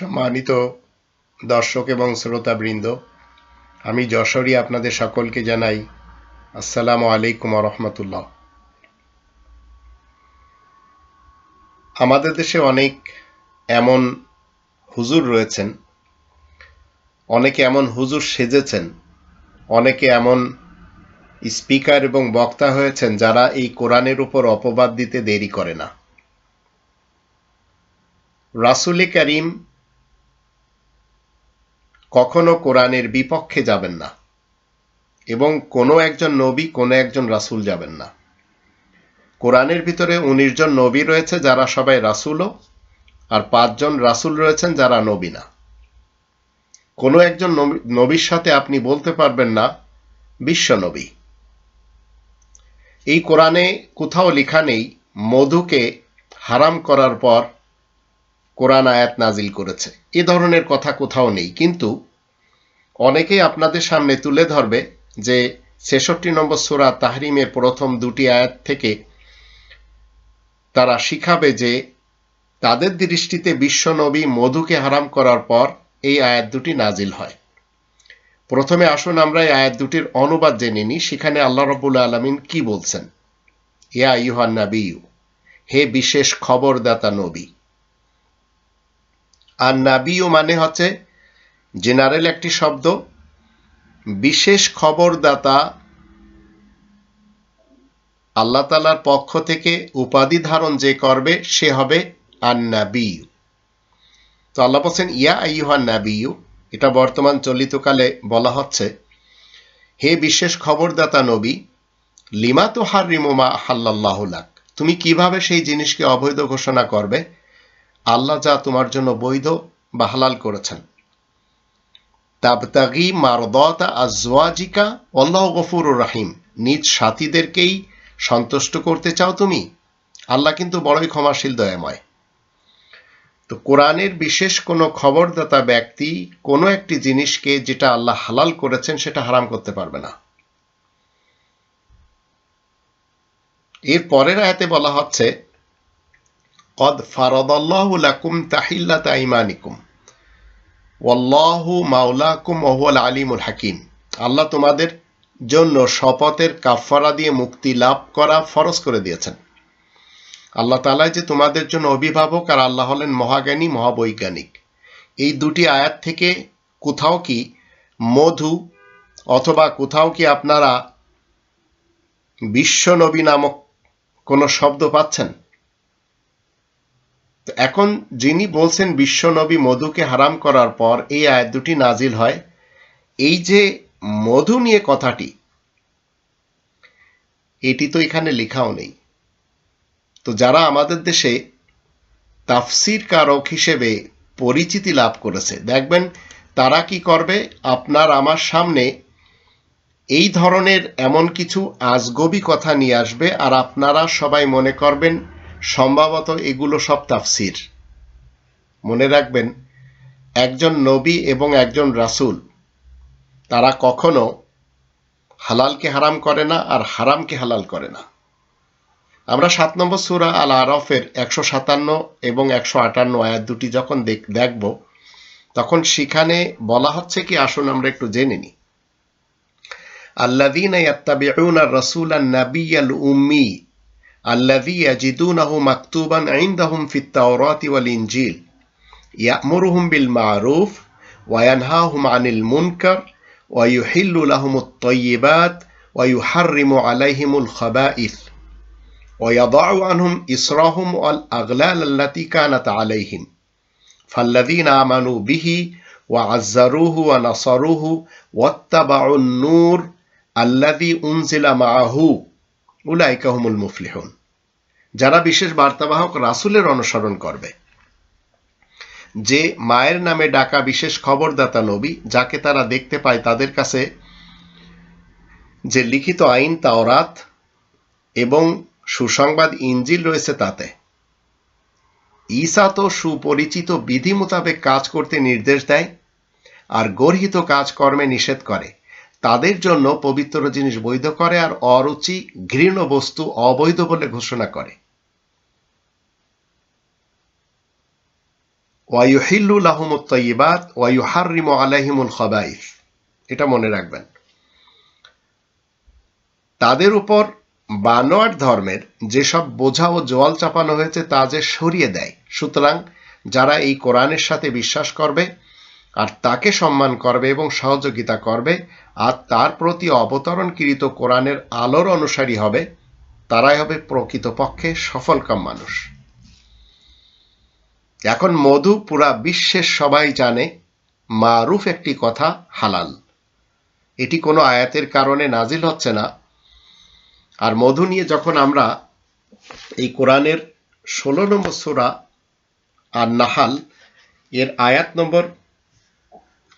সম্মানিত দর্শক এবং শ্রোতাবৃন্দ, আমি যশোরী আপনাদের সকলকে জানাই আসসালামু আলাইকুম রহমতুল্লাহ। আমাদের দেশে অনেক এমন হুজুর রয়েছেন, অনেকে এমন হুজুর সেজেছেন, অনেকে এমন স্পিকার এবং বক্তা হয়েছেন যারা এই কোরআনের উপর অপবাদ দিতে দেরি করে না। রাসুলে করিম কখনো কোরআনের বিপক্ষে যাবেন না এবং কোনো একজন নবী, কোনো একজন রাসুল যাবেন না। কোরআনের ভিতরে উনিশ জন নবী রয়েছে যারা সবাই রাসুলও আর পাঁচজন রাসুল রয়েছেন যারা নবী না। কোনো একজন নবীর সাথে আপনি বলতে পারবেন না, বিশ্ব নবী। এই কোরআনে কোথাও লেখা নেই, মধুকে হারাম করার পর কোরআন আয়াত নাজিল করেছে। এ ধরনের কথা কোথাও নেই। কিন্তু অনেকেই আপনাদের সামনে তুলে ধরবে যে ছেষট্টি নম্বর সুরা তাহরিমের প্রথম দুটি আয়াত থেকে তারা শিখাবে যে তাদের দৃষ্টিতে বিশ্বনবী মধুকে হারাম করার পর এই আয়াত দুটি নাজিল হয়। প্রথমে আসুন আমরা এই আয়াত দুটির অনুবাদ জেনে নিই, সেখানে আল্লাহ রবুল আলমিন কি বলছেন? ইয়া ইউহান নাবিউ হে বিশেষ খবরদাতা নবী আর নাবিউ মানে হচ্ছে জেনারেল একটি শব্দ, বিশেষ খবরদাতা আল্লাহ তালার পক্ষ থেকে উপাধি ধারণ যে করবে সে হবে আর আন্নাবিউ। তো আল্লাহ বলছেন, ইয়া আইহান নাবিউ, এটা বর্তমান চলিতকালে বলা হচ্ছে, হে বিশেষ খবরদাতা নবী, লিমা তো হার রিমোমা হাল্লাহুলাক তুমি কীভাবে সেই জিনিসকে অবৈধ ঘোষণা করবে? আল্লাহ যা তোমার জন্য বৈধ বা হালাল করেছেন। তাবতাগি মারদতা আজওয়াজিকা অল্লাহ গফুর রাহিম। নিজ সাথীদেরকেই সন্তুষ্ট করতে চাও তুমি? আল্লাহ কিন্তু বড়ই ক্ষমাশীল, দয়াময়। তো কোরআনের বিশেষ কোনো খবরদাতা ব্যক্তি কোনো একটি জিনিসকে যেটা আল্লাহ হালাল করেছেন সেটা হারাম করতে পারবে না। এর পরের আয়াতে বলা হচ্ছে কদ ফারদাল্লাহু লাকুম তাহিল্লাত আইমানিকুম ওয়াল্লাহু মাওলাকুম ওহুয়াল আলিমুল হাকিম আল্লাহ তোমাদের জন্য শপথের কাফারা দিয়ে মুক্তি লাভ করা ফরজ করে দিয়েছেন। আল্লাহ তালাই যে তোমাদের জন্য অভিভাবক আর আল্লাহ হলেন মহাজ্ঞানী, মহাবৈজ্ঞানিক। এই দুটি আয়াত থেকে কোথাও কি মধু অথবা কোথাও কি আপনারা বিশ্বনবী নামক কোনো শব্দ পাচ্ছেন? এখন যিনি বলছেন বিশ্বনবী মধুকে হারাম করার পর এই আয়াত দুটি নাজিল হয়, এই যে মধু নিয়ে কথাটি, এটি তো এখানে লেখাও নেই। তো যারা আমাদের দেশে তাফসির কারক হিসেবে পরিচিতি লাভ করেছে, দেখবেন তারা কি করবে? আপনার আমার সামনে এই ধরনের এমন কিছু আজগবি কথা নিয়ে আসবে, আর আপনারা সবাই মনে করবেন সম্ভবত এগুলো সব তাফসির। মনে রাখবেন, একজন নবী এবং একজন রাসুল, তারা কখনো হালালকে হারাম করে না আর হারামকে হালাল করে না। আমরা সাত নম্বর সুরা আল আরফের একশো সাতান্ন এবং একশো আটান্ন আয়াত দুটি যখন দেখব, তখন সেখানে বলা হচ্ছে কি, আসুন আমরা একটু জেনে নিই। আল্লাদিন ইয়াত্তাবিউন আর রসুল আর নাবি আল উম্মি الذي يجدونه مكتوبا عندهم في التوراة والإنجيل. يأمرهم بالمعروف وينهاهم عن المنكر ويحل لهم الطيبات ويحرم عليهم الخبائث. ويضع عنهم إصرهم والأغلال التي كانت عليهم. فالذين آمنوا به وعزروه ونصروه واتبعوا النور الذي أنزل معه. উলাইকা হুমুল মুফলিহুন। যারা বিশেষ বার্তাবাহক রাসুলের অনুসরণ করবে। যে মায়ের নামে ডাকা বিশেষ খবরদাতা নবী, যাকে তারা দেখতে পায় তাদের কাছে যে লিখিত আইন, তাওরাত এবং সুসংবাদ ইঞ্জিল রয়েছে তাতে। ঈসা তো সুপরিচিত বিধি মোতাবেক কাজ করতে নির্দেশ দেয় আর গর্হিত কাজকর্মে নিষেধ করে। তাদের জন্য পবিত্র জিনিস বৈধ করে আর অরুচি ঘৃণ বস্তু অবৈধ বলে ঘোষণা করে। ওয়াইহিল্লু লাহুমুত তৈবাত ওয়াইহারিম আলাহিমুল খবাইফ এটা মনে রাখবেন। তাদের উপর বানোয়ার ধর্মের যেসব বোঝা ও জোয়াল চাপানো হয়েছে তা যে সরিয়ে দেয়। সুতরাং যারা এই কোরআনের সাথে বিশ্বাস করবে আর তাকে সম্মান করবে এবং সহযোগিতা করবে, আর তার প্রতি অবতরণকৃত কোরআনের আলোর অনুসারী হবে, তারাই হবে প্রকৃতপক্ষে সফলকাম মানুষ। এখন মধু পুরা বিশ্বের সবাই জানে, মারুফ একটি কথা হালাল। এটি কোনো আয়াতের কারণে নাজিল হচ্ছে না। আর মধু নিয়ে যখন আমরা এই কোরআনের ষোলো নম্বর সোরা আর নাহাল এর আয়াত নম্বর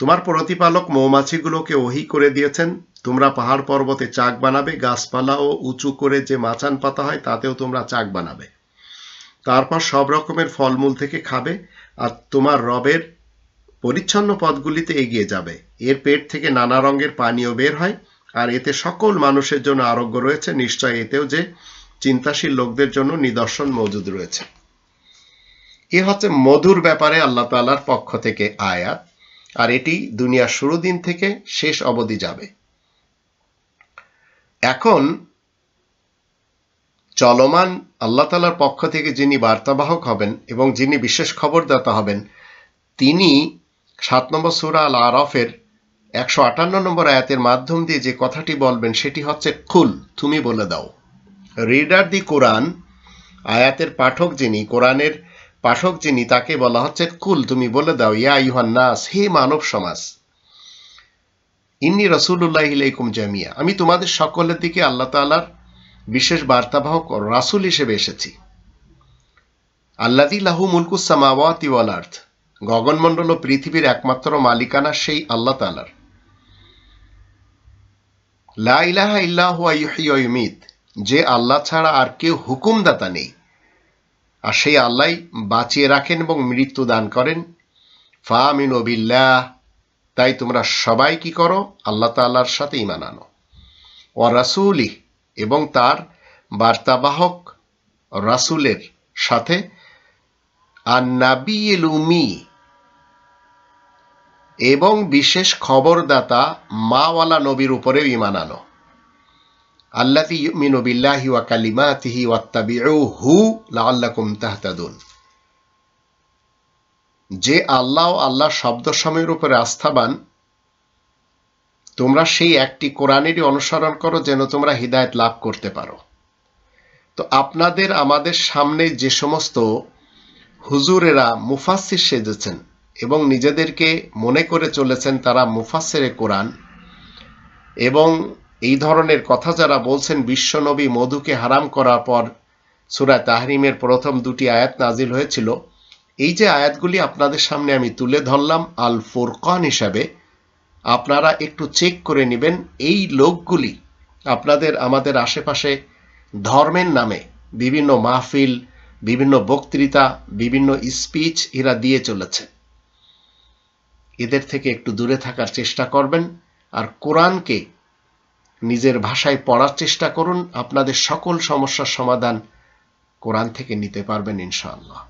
তোমার প্রতিপালক মৌমাছিগুলোকে ওহি করে দিয়েছেন। তোমরা পাহাড় পর্বতে চাক বানাবে গাছপালা ও উঁচু করে যে মাচান পাতা হয়, তাতেও তোমরা চাক বানাবে। তারপর সব রকমের ফলমূল থেকে খাবে আর তোমার রবের পরিচ্ছন্ন পথগুলিতে এগিয়ে যাবে। এর পেট থেকে নানা রঙের পানীয় বের হয় আর এতে সকল মানুষের জন্য আরোগ্য রয়েছে। নিশ্চয় এতেও যে চিন্তাশীল লোকদের জন্য নিদর্শন মজুদ রয়েছে। এ হচ্ছে মধুর ব্যাপারে আল্লাহ তালার পক্ষ থেকে আয়াত। আর এটি দুনিয়ার শুরু দিন থেকে শেষ অবধি যাবে। এখন চলমান আল্লাহ তালার পক্ষ থেকে যিনি বার্তাবাহক হবেন এবং যিনি বিশেষ খবরদাতা হবেন, তিনি সাত নম্বর সুরা আল আরফের একশো আটান্ন নম্বর আয়াতের মাধ্যম দিয়ে যে কথাটি বলবেন, সেটি হচ্ছে খুল তুমি বলে দাও। রিডার দি কোরআন, আয়াতের পাঠক যিনি, কোরআনের পাঠক যিনি তাকে বলা হচ্ছে, কুল, তুমি বলে দাও, ইয়া ইহান্নাস হে মানব সমাজ। ইন্নি রসুল্লাহ ইলাইকুম জামিয়া। আমি তোমাদের সকলের দিকে আল্লাহ তালার বিশেষ বার্তাবাহক রাসুল হিসেবে এসেছি। আল্লাদি লাহু মুলকুসামাওয়াতি ওয়াল আর্থ গগনমণ্ডল ও পৃথিবীর একমাত্র মালিকানা সেই আল্লাহ তালার লা ইলাহা ইল্লাহু আইয়ুমিত যে আল্লাহ ছাড়া আর কেউ হুকুমদাতা নেই। আর সেই আল্লাহ বাঁচিয়ে রাখেন এবং মৃত্যু দান করেন। ফামিন বিল্লাহ, তাই তোমরা সবাই কি করো? আল্লাহ তাল্লাহর সাথে ইমান আনো। ও রাসুলি এবং তার বার্তাবাহক রাসুলের সাথে। আর নাবিল এবং বিশেষ খবরদাতা মাওয়ালা নবীর উপরেও ইমান আনো। আল্লাতি ইউমিনু বিল্লাহি ওয়া কালিমাতিহি ওয়াত্তাবিউহু লাআল্লাকুম তাহতাদুন। যে আল্লাহ আল্লাহ শব্দ সময়ের উপরে আস্থাবান তোমরা সেই একটি কোরআনেরই অনুসরণ করো যেন তোমরা হৃদায়ত লাভ করতে পারো। তো আপনাদের আমাদের সামনে যে সমস্ত হুজুরেরা মুফাসির সেজেছেন এবং নিজেদেরকে মনে করে চলেছেন তারা মুফাসেরে কোরআন এবং এই ধরনের কথা যারা বলছেন, বিশ্বনবী মধুকে হারাম করার পর সুরা তাহরিমের প্রথম দুটি আয়াত নাজিল হয়েছিল। এই যে আয়াতগুলি আপনাদের সামনে আমি তুলে ধরলাম আল ফোরকান হিসাবে, আপনারা একটু চেক করে নেবেন। এই লোকগুলি আপনাদের, আমাদের আশেপাশে ধর্মের নামে বিভিন্ন মাহফিল, বিভিন্ন বক্তৃতা, বিভিন্ন স্পিচ এরা দিয়ে চলেছে। এদের থেকে একটু দূরে থাকার চেষ্টা করবেন। আর কোরআনকে নিজের ভাষায় পড়ার চেষ্টা করুন। আপনাদের সকল সমস্যার সমাধান কোরআন থেকে নিতে পারবেন ইনশাআল্লাহ।